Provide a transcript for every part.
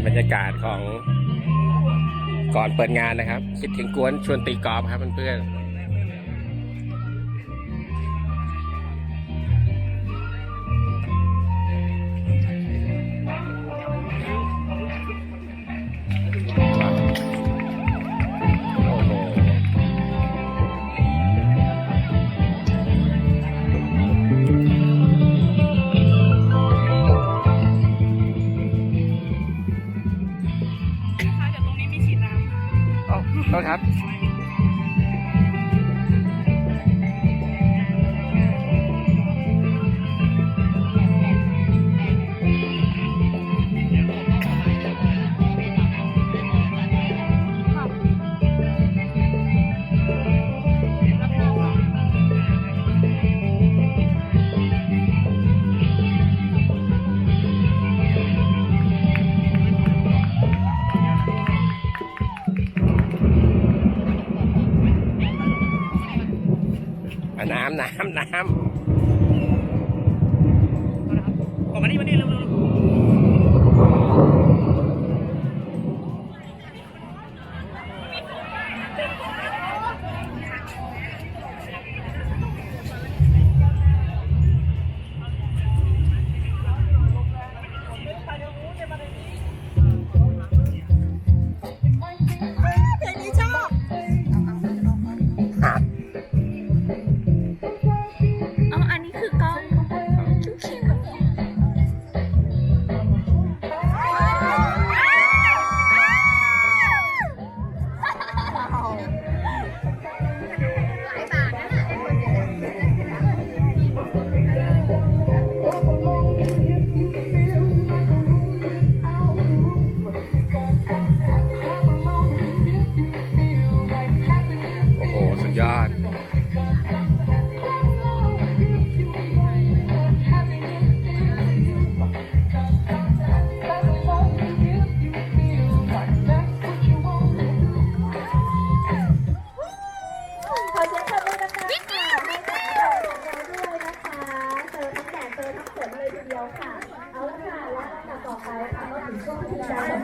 นบรรยากาศของก่อนเปิดงานนะครับ คิดถึงกวนชวนตีกอล์ฟครับเพื่อนๆ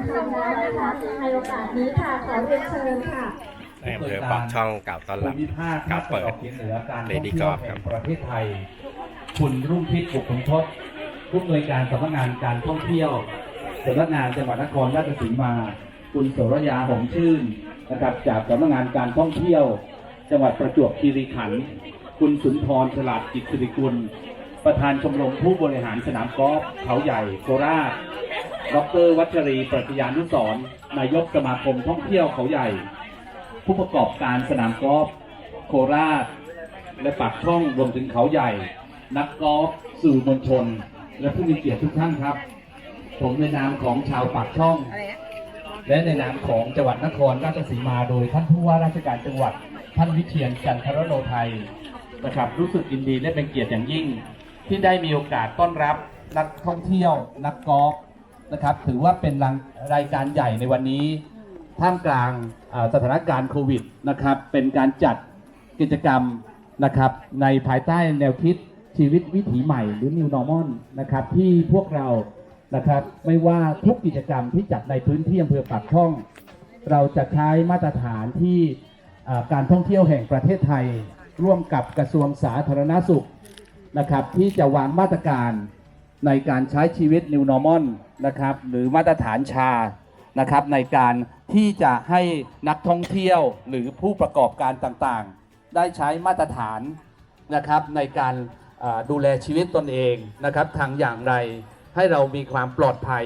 ที่การสำคัญแล้วนะคะในโอกาสนี้ค่ะขอเรียนเชิญค่ะในอำเภอปากช่องกล่าวต้อนรับภูมิภาคกล่าวเปิดตะวันออกเฉียงเหนือการเลท่องดี้เที่กยอวล์ฟคแห่รับงประเทศไทย คุณรุ่งทิพย์บุกขุนทศผู้อำนวยการสำนักงานการท่องเที่ยวสำนักงานจังหวัดนครราชสีมา คุณโสรยาหงชื่นนะครับจากสำนักงานการท่องเที่ยว จังหวัดประจวบคีรีขันธ์คุณสุนทรฉลาดกิจสิริกุล ประธานชมรมผู้บริหารสนามกอล์ฟเขาใหญ่โคราช ดรวัชรีปรัชญานุสรนายกสมาคมท่องเที่ยวเขาใหญ่ ผู้ประกอบการสนามกอล์ฟโคราช และปากช่องรวมถึงเขาใหญ่ นักกอล์ฟสื่อมวลชน และผู้มีเกียรติทุกท่านครับ ผมในนามของชาวปากช่อง และในนามของจังหวัดนครราชสีมาโดยท่านผู้ว่าราชการจังหวัด ท่านวิเชียนจันทรโนไทยนะครับรู้สึกยินดีและเป็นเกียรติอย่างยิ่ง ที่ได้มีโอกาสต้อนรับนักท่องเที่ยว นักกอล์ฟ นะครับ ถือว่าเป็นรางรายการใหญ่ในวันนี้ท่ามกลางสถานการณ์โควิดนะครับ เป็นการจัดกิจกรรมนะครับ ในภายใต้แนวคิดชีวิตวิถีใหม่หรือ New Normal นะครับ ที่พวกเรานะครับ ไม่ว่าทุกกิจกรรมที่จัดในพื้นที่อำเภอปากช่อง เราจะใช้มาตรฐานที่การท่องเที่ยวแห่งประเทศไทย ร่วมกับกระทรวงสาธารณสุขนะครับ ที่จะวางมาตรการ ในการใช้ชีวิต New Normal นะครับหรือมาตรฐานชานะครับในการที่จะให้นักท่องเที่ยวหรือผู้ประกอบการต่างๆ ได้ใช้มาตรฐานนะครับในการดูแลชีวิตตนเองนะครับทางอย่างไรให้เรามีความปลอดภัย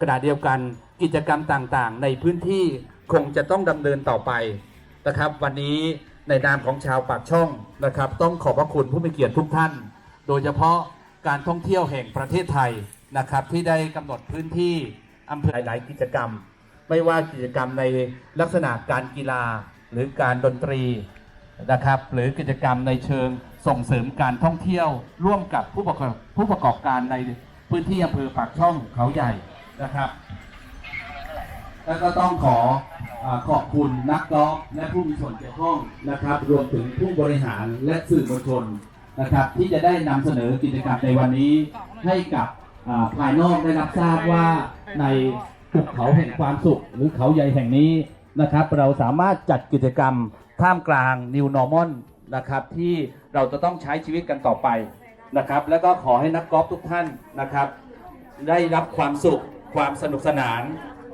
ขณะเดียวกันกิจกรรมต่างๆ ในพื้นที่คงจะต้องดำเนินต่อไปนะครับวันนี้ในนามของชาวปากช่องนะครับ ต้องขอบพระคุณผู้มีเกียรติทุกท่าน โดยเฉพาะ การท่องเที่ยวแห่งประเทศไทยนะครับ ที่ได้กำหนดพื้นที่อำเภอหลายๆกิจกรรม ไม่ว่ากิจกรรมในลักษณะการกีฬาหรือการดนตรีนะครับหรือกิจกรรมในเชิงส่งเสริมการท่องเที่ยว ร่วมกับผู้ประกอบผู้ประกอบการในพื้นที่อำเภอปากช่องเขาใหญ่นะครับแล้วก็ต้องขออขอบคุณนักกอล์ฟและผู้มีส่วนเกี่ยวข้องนะครับ รวมถึงผู้บริหารและสื่อมวลชน นะครับ ที่จะได้นำเสนอกิจกรรมในวันนี้ให้กับอ่าภายนอกได้รับทราบว่าในภูเขาแห่งความสุข หรือเขาใหญ่แห่งนี้นะครับ เราสามารถจัดกิจกรรมท่ามกลาง New Normal นะครับ ที่เราจะต้องใช้ชีวิตกันต่อไปนะครับ แล้วก็ขอให้นักกอล์ฟทุกท่านนะครับ ได้รับความสุขความสนุกสนาน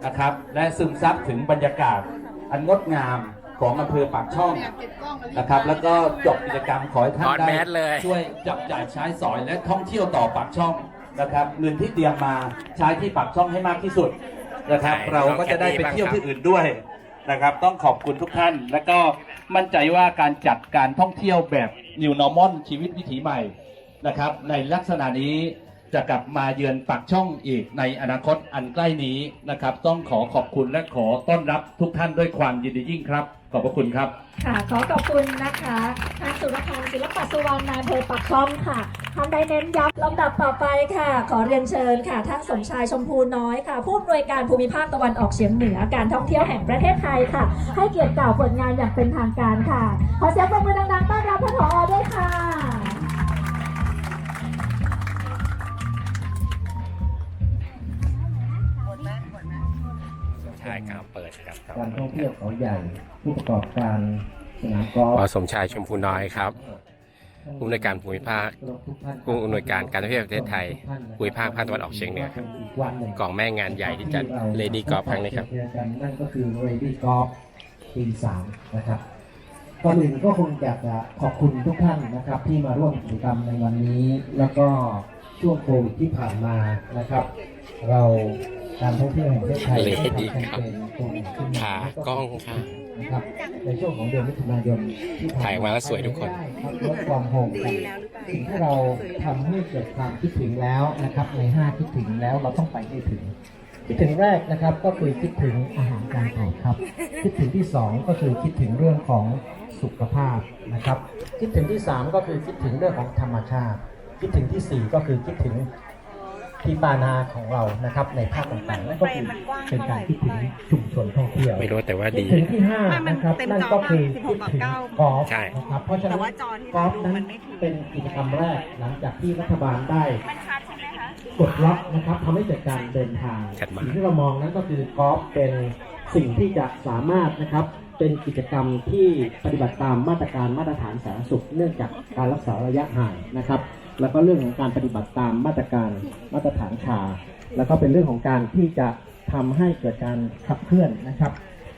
นะครับ และซึมซับถึงบรรยากาศอันงดงาม ของอำเภอปากช่องนะครับ แล้วก็จบกิจกรรมขอให้ท่านถอดได้แมสเลยช่วยจับจ่ายใช้สอยและท่องเที่ยวต่อปากช่องนะครับเงินที่เตรียมมาใช้ที่ปากช่องให้มากที่สุดนะครับใช่เราก็จะได้ไปเที่ยวที่อื่นด้วยนะครับ ต้องขอบคุณทุกท่าน แล้วก็มั่นใจว่าการจัดการท่องเที่ยวแบบ New Normal ชีวิตวิถีใหม่นะครับ ในลักษณะนี้จะกลับมาเยือนปากช่องอีกในอนาคตอันใกล้นี้นะครับ ต้องขอขอบคุณและขอต้อนรับทุกท่านด้วยความยินดียิ่งครับ ขอบพระคุณครับ ค่ะขอขอบคุณนะคะทางสุรพรศิลปสุวรรณนายอำเภอปักคองค่ะท่านได้เน้นย้ำลำดับต่อไปค่ะ ขอเรียนเชิญค่ะท่านสมชายชมพูน้อยค่ะ ผู้อำนวยการภูมิภาคตะวันออกเฉียงเหนือการท่องเที่ยวแห่งประเทศไทยค่ะ ให้เกียรติกล่าวผลงานอย่างเป็นทางการค่ะ ขอเสียงปรบมือดังๆต้อนรับท่านผอด้วยค่ะ การท่องเที่ยวเขาใหญ่ผู้ประกอบการสนามกอล์ฟวสมชายชมพูน้อยครับผู้อำนวยการภูมิภาคผู้อำนวยการการท่องเที่ยวแห่งประเทศไทยภูมิภาคภาคตะวันออกเฉียงเหนือครับอีกวันหนึ่งกล่องแม่งานใหญ่ที่จัดเลดี้กอล์ฟครั้งนี้ครับเจอกันนั่นก็คือ Lady Golf ปีสามนะครับก่อนอื่นก็คงอยากจะขอบคุณทุกท่านนะครับ ที่มาร่วมกิจกรรมในวันนี้ แล้วก็ช่วงโควิดที่ผ่านมานะครับ เรา การท่องเที่ยวแห่งประเทศไทย Lady ได้ทำแคมเปญโควิดขึ้นมาขากล้องค่ะนะครับในช่วงของเดือนมิถุนายนที่ผ่านถ่ายออกมาแล้วสวยทุกคนครับลดความโฮมกันสิ่งที่เราทำให้เกิดความคิดถึงแล้วนะครับ ในห้าคิดถึงแล้วเราต้องไปให้ถึงคิดถึงแรกนะครับก็คือคิดถึงอาหารการถ่ายครับ คิดถึงที่สองก็คือคิดถึงเรื่องของสุขภาพนะครับ คิดถึงที่สามก็คือคิดถึงเรื่องของธรรมชาติ คิดถึงที่สี่ก็คือคิดถึง ที่ปานาของเรานะครับในภาคต่างๆนั่นก็คือเป็นการคิดถึงชุมชนท่องเที่ยวไม่รู้แต่ว่าดีคิดถึงที่ห้านะครับนั่นก็คือคิดถึงกอล์ฟใช่นะครับเพราะฉะนั้นแต่ว่าจอที่กอล์ฟเราดูนั้มันนไม่ถึงเป็นกิจกรรมแรกหลังจากที่รัฐบาลได้มันชัดใช่ไหมคะกดล็อกนะครับทำให้เกิดการเดินทางชัดมากสิ่งที่เรามองนั้นก็คือกอล์ฟเป็นสิ่งที่จะสามารถนะครับเป็นกิจกรรมที่ปฏิบัติตามมาตรการมาตรฐานสาธารณสุข เนื่องจากการรักษาระยะห่างนะครับ แล้วก็เรื่องของการปฏิบัติตามมาตรการมาตรฐานชา แล้วก็เป็นเรื่องของการที่จะทำให้เกิดการขับเคลื่อนนะครับ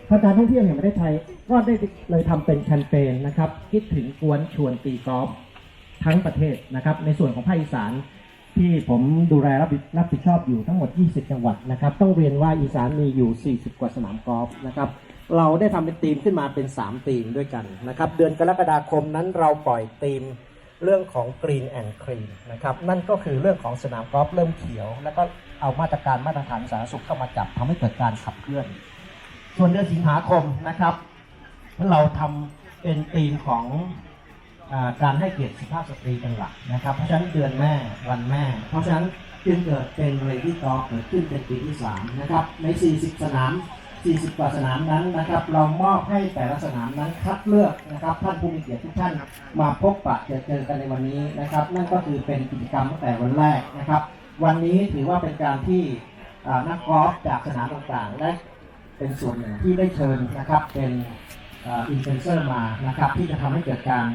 ทางการท่องเที่ยวแห่งประเทศไทยก็ได้เลยทำเป็นแคมเปญนะครับ คิดถึงกวนชวนตีกอล์ฟทั้งประเทศนะครับ ในส่วนของภาคอีสานที่ผมดูแลรับรับผิดชอบอยู่ทั้งหมด 20 จังหวัดนะครับ ต้องเรียนว่าอีสานมีอยู่ 40 กว่าสนามกอล์ฟนะครับ เราได้ทำเป็นทีมขึ้นมาเป็น 3 ทีมด้วยกันนะครับ เดือนกรกฎาคมนั้นเราปล่อยทีม เรื่องของ Green and Clean นะครับนั่นก็คือเรื่องของสนามกอล์ฟเริ่มเขียว แล้วก็เอามาตรการมาตรฐานสาธารณสุขเข้ามาจับทำให้เกิดการขับเคลื่อน ส่วนเดือนสิงหาคมนะครับ เราทำเป็นธีมของอการให้เกียรติสุภาพสตรีเป็นหลักนะครับ เพราะฉะนั้นเดือนแม่วันแม่ เพราะฉะนั้นจึงเกิดเป็นเรดี้กอล์ฟเกิดขึ้นเป็นปีที่3นะครับใน 40 สนาม 40 กว่าสนามนั้นนะครับ เรามอบให้แต่ละสนามนั้นคัดเลือกนะครับท่านผู้มีเกียรติทุกท่านมาพบปะเจอเจอกันในวันนี้นะครับ นั่นก็คือเป็นกิจกรรมตั้งแต่วันแรกนะครับ วันนี้ถือว่าเป็นการที่นักกอล์ฟจากสนามต่างๆ และเป็นส่วนหนึ่งที่ได้เชิญนะครับเป็นอินฟลูเอนเซอร์มานะครับ ที่จะทำให้เกิดการ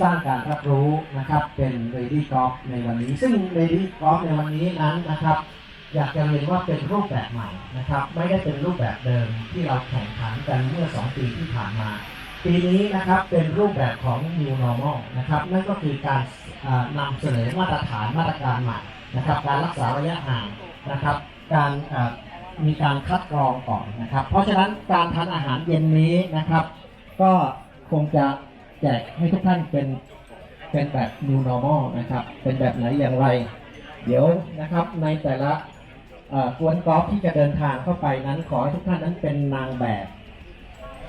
สร้างการรับรู้นะครับเป็น Lady Golf ในวันนี้ ซึ่ง Lady Golf ในวันนี้นั้นนะครับ อยากจะเรียนว่าเป็นรูปแบบใหม่นะครับ ไม่ได้เป็นรูปแบบเดิมที่เราแข่งขันกันเมื่อ 2 ปีที่ผ่านมา ปีนี้นะครับเป็นรูปแบบของ New Normal นะครับนั่นก็คือการนำเสนอมาตรฐานมาตรการใหม่นะครับ การรักษาระยะห่างนะครับ การมีการคัดกรองก่อนนะครับ เพราะฉะนั้นการทานอาหารเย็นนี้นะครับ ก็คงจะแจกให้ทุกท่านเป็นเป็นแบบ new normal นะครับ เป็นแบบไหนอย่างไร เดี๋ยวนะครับในแต่ละ กวนกอล์ฟที่จะเดินทางเข้าไปนั้นขอให้ทุกท่านนั้นเป็นนางแบบ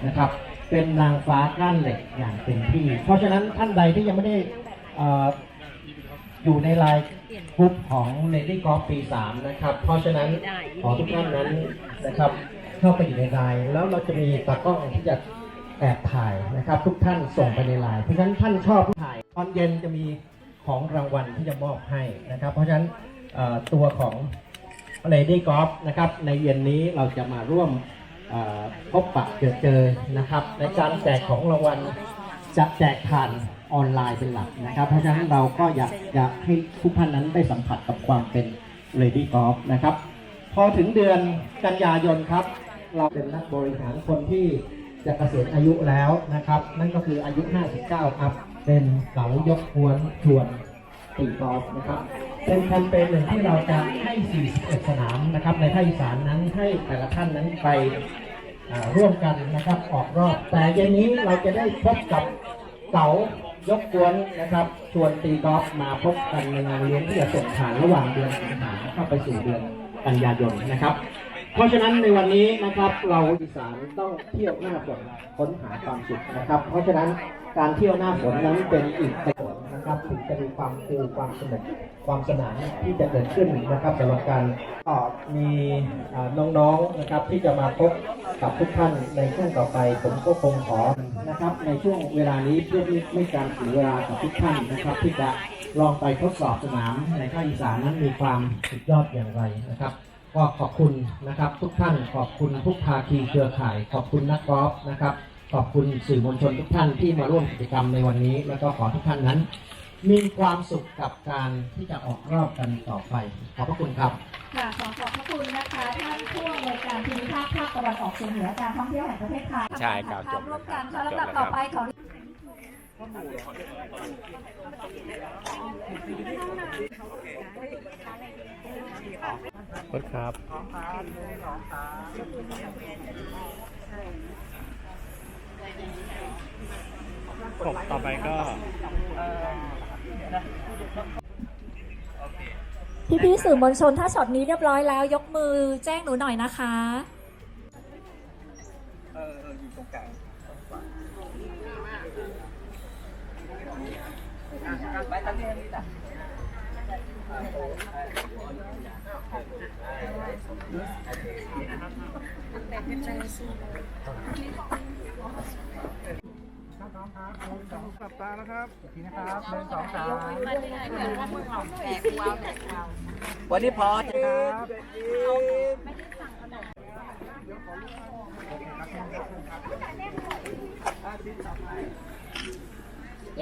นะครับ เป็นนางฟ้าก้านเหล็กอย่างเต็มที่ เพราะฉะนั้นท่านใดที่ยังไม่ได้อ่ออยู่ในไลน์กรุ๊ปของ Lady Golf ปี3นะครับ เพราะฉะนั้นขอทุกท่านนั้นนะครับ เข้าไปอยู่ในไลน์แล้วเราจะมีตากล้องที่จะแอบถ่ายนะครับ ทุกท่านส่งไปในไลน์เพราะฉะนั้นท่านชอบถ่ายตอนเย็นจะมีของรางวัลที่จะมอบให้นะครับ เพราะฉะนั้นเอ่อตัวของ Lady Golf นะครับ ในเย็นนี้เราจะมาร่วมพบปะเจอเจอนะครับ ในการแจกของรางวัลจะแจกผ่านออนไลน์เป็นหลักนะครับ เพราะฉะนั้นเราก็อยากจะให้ทุกท่านนั้นได้สัมผัสกับความเป็น Lady Golf นะครับ พอถึงเดือนกันยายนครับ เราเป็นนักบริหารคนที่จะเกษียณอายุแล้วนะครับ นั่นก็คืออายุ 59 ครับ เป็นเสายกพวนชวนตีกอล์ฟนะครับ เป็นแคมเปญหนึ่งที่เราจะให้ 41 สนามนะครับในภาคอีสานนั้นให้แต่ละท่านนั้นไปร่วมกันนะครับออกรอบ แต่เย็นนี้เราจะได้พบกับเสายกกวนนะครับชวนตีกอล์ฟมาพบกันในงานเลี้ยงที่จะส่งผ่านระหว่างเดือนสิงหาเข้าไปสู่เดือนกันยายนนะครับ เพราะฉะนั้นในวันนี้นะครับเราอีสานต้องเที่ยวหน้าฝนค้นหาความสุขนะครับ เพราะฉะนั้นการเที่ยวหน้าฝนนั้นเป็นอีกประโยชน์ นะครับถึงจะมีความคูลความสนุกความสนานที่จะเกิดขึ้นนะครับสำหรับการก็มีน้องๆนะครับที่จะมาพบกับทุกท่านในช่วงต่อไป ผมก็คงขอนะครับ ในช่วงเวลานี้เพื่อไม่ไม่การเสียเวลากับทุกท่านนะครับ ที่จะลองไปทดสอบสนามในภาคอีสานนั้นมีความสุดยอดอย่างไรนะครับก็ขอบคุณนะครับทุกท่านขอบคุณทุกภาคีเครือข่าย ขอบคุณนักกอล์ฟนะครับ ขอบคุณสื่อมวลชนทุกท่านที่มาร่วมกิจกรรมในวันนี้ แล้วก็ขอทุกท่านนั้น มีความสุขกับการที่จะออกรอบกันต่อไป ขอบพระคุณครับ ค่ะขอขอบพระคุณนะคะท่านผู้อำนวยการภูมิภาคภาคตะวันออกเฉียงเหนือการท่องเที่ยวแห่งประเทศไทยใช่ครับจบร่วมกันแล้ค่ะวลำครัดับบต่อไปขอขอบคุณครับ กบต่อไปก็พี่พี่ๆสื่อมวลชนถ้าช็อตนี้เรียบร้อยแล้ว ยกมือแจ้งหนูหน่อยนะคะเรีย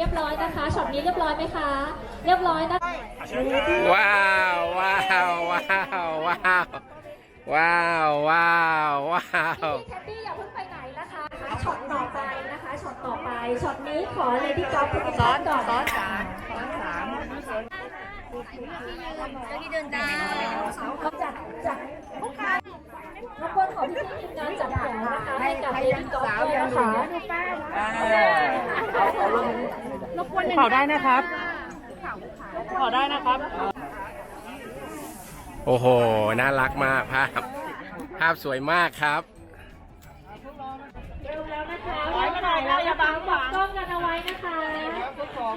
บร้อยนะคะช็อตนี้เรียบร้อยไหมคะ เรียบร้อยนะคะว้าวว้าวว้าวว้าวว้าวว้าว ช็อตนี้ขอเลยที่ก๊อฟคุณซ้อนก่อนซ้อนสามซ้อนสามที่เดินดาวจัดจัดรบกวนขอพี่พี่ทีมงานจัดแถวนะคะให้กับเลดี้ก๊อฟด้วยนะคะรบกวนเข่าได้นะครับเข่าได้นะครับ โอ้โห น่ารักมากภาพ ภาพสวยมากครับเริ่ม แล้วนะคะไว้มาหน่อยแล้วอย่าบังหวังกล้องกันเอาไว้นะคะ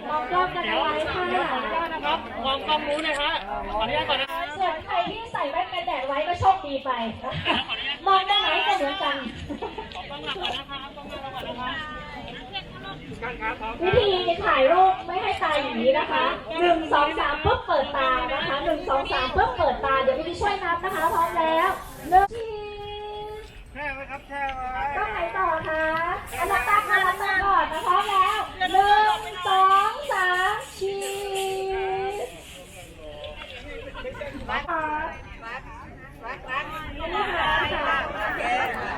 มองกล้องกันเดี๋ยเอาวไว้ขอค่ะอนุญาตนะครับมองกล้องรู้นะฮะขออนุญาตก่อนนะส่วนใครที่ใส่แว่นกันแดดไว้ก็โชคดีไป มองได้ไหนก็เหมือนกัน ต้องหลับก่อนนะครับต้องหลับก่อนนะครับการครับพร้อมวิธีถ่ายรูปไม่ให้ตาอย่างนี้นะคะหนึ่งสองสามปุ๊บเปิดตานะคะหนึ่งสองสามปุ๊บเปิดตา เดี๋ยวพี่ช่วยนับนะคะ พร้อมแล้วหนึ่ง แช่ไว้ครับแช่ไว้ ต้องไหนต่อคะอันดับตามาลับตาก่อนนะพร้อมแล้วหนึ่งสองสามชี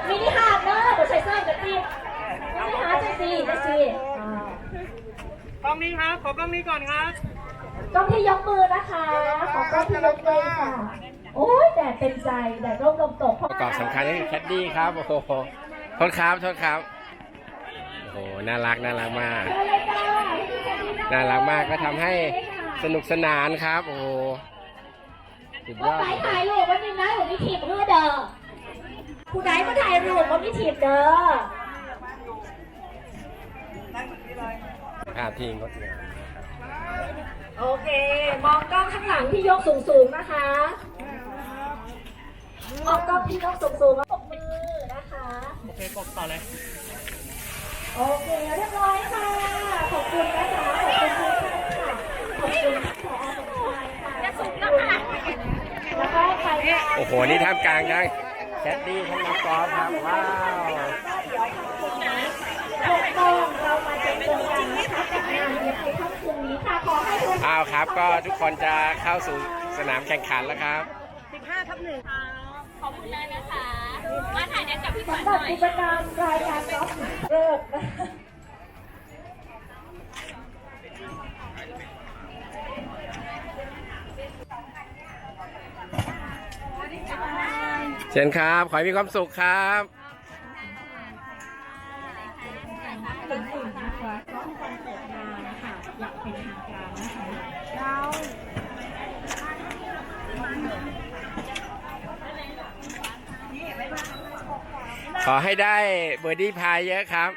มินิฮาร์ดค่ะมินอะเดี๋ยวใส่เสื้อกับจีมินิฮาร์ดจะซีจะซีกล้องนี้ครับ ขอกล้องนี้ก่อนครับกล้องที่ยกมือนะคะ ขอกล้องที่ยกมือค่ะ โอ้ยแดดเป็นใจแดดร่มลมตก สำคัญก็คือแคดดี้ครับโอ้โหโทษครับโทษครับโอ้โหน่ารักน่ารักมากเชิญเลยจ้าน่ารักมากก็ทำให้สนุกสนานครับ โอ้โหสุดยว่าอดไปถ่ายรูปวันนี้นะผมมีทีมเพื่อเด้อผู้ใดมาถ่ายรูปว่ามีทีมเด้อภาพที่งดงาม โอเค มองกล้องข้างหลังที่ยกสูงๆนะคะ มองกล้องที่ยกสูงๆแล้วปรบมือนะคะ โอเคกบต่อเลย โอเค เรียบร้อยค่ะ ขอบคุณนะคะขอบคุณทุกท่านค่ะขอบคุณผอสมชายค่ะขอบคุณแล้วก็ใครโอ้โห นี่ท่ามกลางทั้งแคดดี้ทั้งน้องกอล์ฟครับว้าวถูกต้องเรามาเจอกันนะคะกับงานในค่ำคืนนี้ค่ะขอให้ทุกอ้าวครับ ก็ทุกคนจะเข้าสู่สนามแข่งขันแล้วครับขอบคุณ เลยนะคะ มาถ่ายเด็กกับพี่ขวัญสำหรับน่อยกิจกรรมรายการกอล์ฟเลิกนะคะเชิญครับ ขอให้มีความสุขครับ ขอ ให้ได้เบอร์ดี้พายเยอะครับ